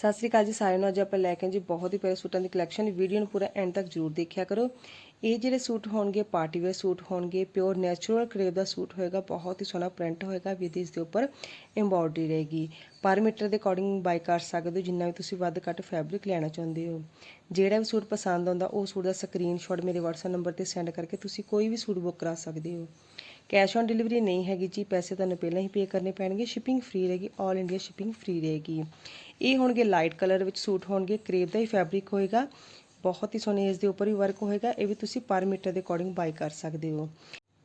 ਸਤਿ ਸ੍ਰੀ ਅਕਾਲ ਜੀ ਸਾਰਿਆਂ ਨੂੰ। ਅੱਜ ਆਪਾਂ ਲੈ ਕੇ ਜੀ ਬਹੁਤ ਹੀ ਪਿਆਰੇ ਸੂਟਾਂ ਦੀ ਕਲੈਕਸ਼ਨ ਵੀਡੀਓ ਨੂੰ ਪੂਰਾ ਐਂਡ ਤੱਕ ਜਰੂਰ ਦੇਖਿਆ ਕਰੋ। ਇਹ ਜਿਹੜੇ ਸੂਟ ਹੋਣਗੇ ਪਾਰਟੀ ਵੇਅਰ ਸੂਟ ਹੋਣਗੇ ਪਿਓਰ ਨੈਚੁਰਲ ਕਰੇਵ ਦਾ ਸੂਟ ਹੋਏਗਾ, ਬਹੁਤ ਹੀ ਸੋਹਣਾ ਪ੍ਰਿੰਟ ਹੋਏਗਾ ਵਿਦ ਇਸ ਦੇ ਉੱਪਰ ਐਮਬੋਡਰੀ ਰਹੇਗੀ। ਪਰ ਮੀਟਰ ਦੇ ਅਕੋਰਡਿੰਗ ਬਾਈ ਕਰ ਸਕਦੇ ਹੋ, ਜਿੰਨਾ ਵੀ ਤੁਸੀਂ ਵੱਧ ਘੱਟ ਫੈਬਰਿਕ ਲੈਣਾ ਚਾਹੁੰਦੇ ਹੋ। ਜਿਹੜਾ ਵੀ ਸੂਟ ਪਸੰਦ ਆਉਂਦਾ, ਉਹ ਸੂਟ ਦਾ ਸਕਰੀਨਸ਼ਾਟ ਮੇਰੇ WhatsApp ਨੰਬਰ ਤੇ ਸੈਂਡ ਕਰਕੇ ਤੁਸੀਂ ਕੋਈ ਵੀ ਸੂਟ ਬੁੱਕ ਕਰਾ ਸਕਦੇ ਹੋ। ਕੈਸ਼ ਔਨ ਡਿਲੀਵਰੀ ਨਹੀਂ ਹੈਗੀ ਜੀ, ਪੈਸੇ ਤੁਹਾਨੂੰ ਪਹਿਲਾਂ ਹੀ ਪੇ ਕਰਨੇ ਪੈਣਗੇ ਸ਼ਿਪਿੰਗ ਫ੍ਰੀ ਰਹੇਗੀ 올 ਇੰਡੀਆ ਸ਼ਿਪਿੰਗ ਫ੍ਰੀ ਰਹੇਗੀ। ਇਹ ਹੋਣਗੇ ਲਾਈਟ ਕਲਰ ਵਿੱਚ ਸੂਟ ਹੋਣਗੇ ਕਰੇਪ ਦਾ ਹੀ ਫੈਬਰਿਕ ਹੋਏਗਾ, ਬਹੁਤ ਹੀ ਸੋਹਣੇ ਇਸ ਦੇ ਉੱਪਰ ਵੀ ਵਰਕ ਹੋਏਗਾ, ਇਹ ਵੀ ਤੁਸੀਂ ਪਰ ਮੀਟਰ ਦੇ ਅਕੋਰਡਿੰਗ ਬਾਈ ਕਰ ਸਕਦੇ ਹੋ।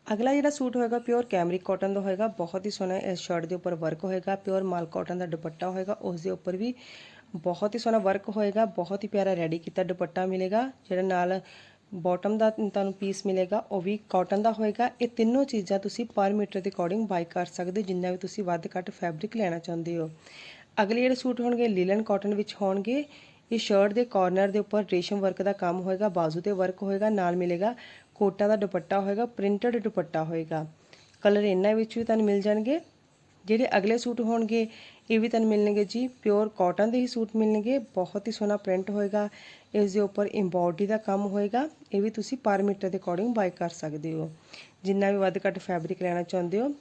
ਅਗਲਾ ਜਿਹੜਾ ਸੂਟ ਹੋਏਗਾ ਪਿਓਰ ਕੈਮਰਿਕ ਕਾਟਨ ਦਾ ਹੋਏਗਾ, ਬਹੁਤ ਹੀ ਸੋਹਣਾ ਇਸ ਸ਼ਰਟ ਦੇ ਉੱਪਰ ਵਰਕ ਹੋਏਗਾ ਪਿਓਰ ਮਾਲ ਕਾਟਨ ਦਾ ਦੁਪੱਟਾ ਹੋਏਗਾ, ਉਸ ਦੇ ਉੱਪਰ ਵੀ ਬਹੁਤ ਹੀ ਸੋਹਣਾ ਵਰਕ ਹੋਏਗਾ, ਬਹੁਤ ਹੀ ਪਿਆਰਾ ਰੈਡੀ ਕੀਤਾ ਦੁਪੱਟਾ ਮਿਲੇਗਾ, ਜਿਹੜਾ ਨਾਲ ਬਾਟਮ ਦਾ ਤੁਹਾਨੂੰ ਪੀਸ ਮਿਲੇਗਾ, ਉਹ ਵੀ ਕਾਟਨ ਦਾ ਹੋਏਗਾ। ਇਹ ਤਿੰਨੋਂ ਚੀਜ਼ਾਂ ਤੁਸੀਂ ਪਰ ਮੀਟਰ ਦੇ ਅਕੋਰਡਿੰਗ ਬਾਈ ਕਰ ਸਕਦੇ ਹੋ ਜਿੰਨਾ ਵੀ ਤੁਸੀਂ ਵੱਧ ਘੱਟ ਫੈਬਰਿਕ ਲੈਣਾ ਚਾਹੁੰਦੇ ਹੋ। ਅਗਲੇ ਜਿਹੜੇ ਸੂਟ ਹੋਣਗੇ ਲੀਲਨ ਕਾਟਨ ਵਿੱਚ ਹੋਣਗੇ। ਇਹ ਸ਼ਰਟ ਦੇ ਕਾਰਨਰ ਦੇ ਉੱਪਰ ਰੇਸ਼ਮ ਵਰਕ ਦਾ ਕੰਮ ਹੋਏਗਾ, ਬਾਜ਼ੂ ਤੇ ਵਰਕ ਹੋਏਗਾ, ਨਾਲ ਮਿਲੇਗਾ। ਕੋਟਾ ਦਾ ਦੁਪੱਟਾ ਹੋਏਗਾ ਪ੍ਰਿੰਟਡ ਦੁਪੱਟਾ ਹੋਏਗਾ। ਕਲਰ ਇਹਨਾਂ ਵਿੱਚ ਵੀ ਤੁਹਾਨੂੰ ਮਿਲ ਜਾਣਗੇ। ਜਿਹੜੇ ਅਗਲੇ ਸੂਟ ਹੋਣਗੇ ਇਹ ਵੀ ਤੁਹਾਨੂੰ ਮਿਲਣਗੇ ਜੀ ਪਿਓਰ ਕਾਟਨ ਦੇ ਹੀ ਸੂਟ ਮਿਲਣਗੇ, ਬਹੁਤ ਹੀ ਸੋਹਣਾ ਪ੍ਰਿੰਟ ਹੋਏਗਾ ਇਸ ਦੇ ਉੱਪਰ ਐਮਬੋਡਰੀ ਦਾ ਕੰਮ ਹੋਏਗਾ, ਇਹ ਵੀ ਤੁਸੀਂ ਪਰ ਮੀਟਰ ਦੇ ਅਕੋਰਡਿੰਗ ਬਾਈ ਕਰ ਸਕਦੇ ਹੋ। ਜਿੰਨਾ ਵੀ ਵੱਧ ਘੱਟ ਫੈਬਰਿਕ ਲੈਣਾ ਚਾਹੁੰਦੇ ਹੋ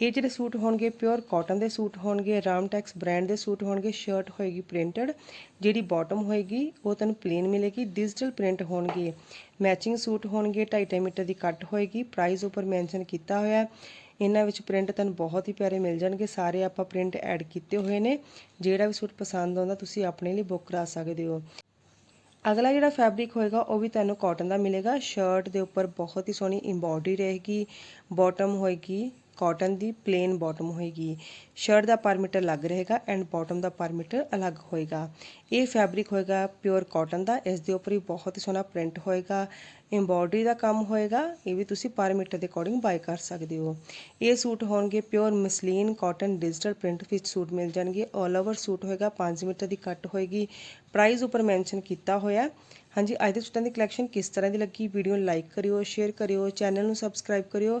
ਇਹ ਜਿਹੜੇ ਸੂਟ ਹੋਣਗੇ ਪਿਓਰ ਕਾਟਨ ਦੇ ਸੂਟ ਹੋਣਗੇ ਰਾਮਟੈਕਸ ਬ੍ਰਾਂਡ ਦੇ ਸੂਟ ਹੋਣਗੇ ਸ਼ਰਟ ਹੋਏਗੀ ਪ੍ਰਿੰਟਡ ਜਿਹੜੀ ਬਾਟਮ ਹੋਏਗੀ, ਉਹ ਤੁਹਾਨੂੰ ਪਲੇਨ ਮਿਲੇਗੀ ਡਿਜੀਟਲ ਪ੍ਰਿੰਟ ਹੋਣਗੇ। ਮੈਚਿੰਗ ਸੂਟ ਹੋਣਗੇ 2.5 ਮੀਟਰ ਦੀ ਕੱਟ ਹੋਏਗੀ ਪ੍ਰਾਈਸ ਉੱਪਰ ਮੈਂਸ਼ਨ ਕੀਤਾ ਹੋਇਆ ਇਹਨਾਂ ਵਿੱਚ ਪ੍ਰਿੰਟ ਤੁਹਾਨੂੰ ਬਹੁਤ ਹੀ ਪਿਆਰੇ ਮਿਲ ਜਾਣਗੇ, ਸਾਰੇ ਆਪਾਂ ਪ੍ਰਿੰਟ ਐਡ ਕੀਤੇ ਹੋਏ ਨੇ। ਜਿਹੜਾ ਵੀ ਸੂਟ ਪਸੰਦ ਆਉਂਦਾ, ਤੁਸੀਂ ਆਪਣੇ ਲਈ ਬੁੱਕ ਕਰਾ ਸਕਦੇ ਹੋ। ਅਗਲਾ ਜਿਹੜਾ ਫੈਬਰਿਕ ਹੋਏਗਾ, ਉਹ ਵੀ ਤੁਹਾਨੂੰ ਕਾਟਨ ਦਾ ਮਿਲੇਗਾ। ਸ਼ਰਟ ਦੇ ਉੱਪਰ ਬਹੁਤ ਹੀ ਸੋਹਣੀ ਐਮਬੋਡਰੀ ਰਹੇਗੀ ਬਾਟਮ ਹੋਏਗੀ ਕਾਟਨ ਦੀ ਪਲੇਨ ਬਾਟਮ ਹੋਏਗੀ। ਸ਼ਰਟ ਦਾ ਪਰ ਮੀਟਰ ਲੱਗ ਰਹੇਗਾ ਐਂਡ ਬਾਟਮ ਦਾ ਪਰ ਮੀਟਰ ਅਲੱਗ ਹੋਏਗਾ। ਇਹ ਫੈਬਰਿਕ ਹੋਏਗਾ ਪਿਓਰ ਕਾਟਨ ਦਾ, ਇਸ ਦੇ ਉੱਪਰ ਹੀ ਬਹੁਤ ਹੀ ਸੋਹਣਾ ਪ੍ਰਿੰਟ ਹੋਏਗਾ। ਐਮਬੋਡਰੀ ਦਾ ਕੰਮ ਹੋਏਗਾ, ਇਹ ਵੀ ਤੁਸੀਂ ਪਰ ਮੀਟਰ ਦੇ ਅਕੋਰਡਿੰਗ ਬਾਈ ਕਰ ਸਕਦੇ ਹੋ। ਇਹ ਸੂਟ ਹੋਣਗੇ pure muslin cotton digital print ਵਿੱਚ ਸੂਟ ਮਿਲ ਜਾਣਗੇ। 올 ਓਵਰ ਸੂਟ ਹੋਏਗਾ 5 ਮੀਟਰ ਦੀ ਕੱਟ ਹੋਏਗੀ। ਪ੍ਰਾਈਸ ਉੱਪਰ ਮੈਂਸ਼ਨ ਕੀਤਾ ਹੋਇਆ। ਹਾਂਜੀ, ਅੱਜ ਦੇ ਸੂਟਾਂ ਦੀ ਕਲੈਕਸ਼ਨ ਕਿਸ ਤਰ੍ਹਾਂ ਦੀ ਲੱਗੀ? ਵੀਡੀਓ ਨੂੰ ਲਾਈਕ ਕਰਿਓ ਸ਼ੇਅਰ ਕਰਿਓ ਚੈਨਲ ਨੂੰ ਸਬਸਕ੍ਰਾਈਬ ਕਰਿਓ।